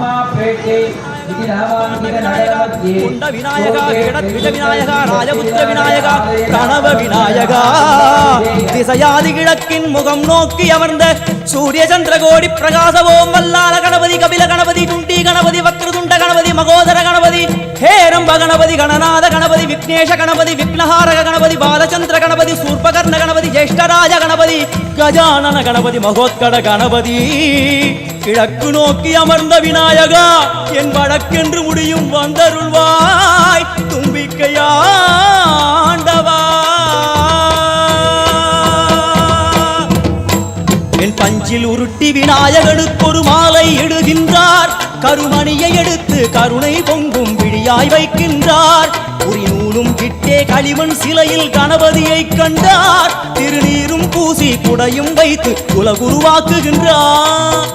அம்மா பேட்டை இது நாமாங்கித நகரமத்தியே குண்ட விநாயகா கிடத்விஜ விநாயகா ராஜபுத்திர விநாயகா பிரணவ விநாயகா. திசையாதி கிழக்கின் முகம் நோக்கி அமர்ந்த சூரிய சந்திரகோடி பிரகாசவோம் வல்லால கணபதி கபில கணபதி துண்டி கணபதி வக்ரதுண்ட கணபதி மகோதர கணபதி ஹேரம்ப கணபதி கணநாத கணபதி விக்னேஷ கணபதி விக்னஹாரக கணபதி பாலச்சந்திர கணபதி சூர்பகர்ண கணபதி ஜேஷ்டராஜ கணபதி கஜானன கணபதி மகோத்கட கணபதி. கிழக்கு நோக்கி அமர்ந்த விநாயகா என் வடக்கென்று முடியும் வந்தருள்வாய் தும்பிக்கையா என் பஞ்சில் உருட்டி விநாயகனுக்கு ஒரு மாலை இடுகின்றார் கருமணியை எடுத்து கருணை பொங்கும் விழியாய் வைக்கின்றார். உரி நூலும் கிட்டே களிமண் சிலையில் கணபதியை கண்டார் திருநீரும் பூசி குடையும் வைத்து குலகுருவாக்குகின்றார்.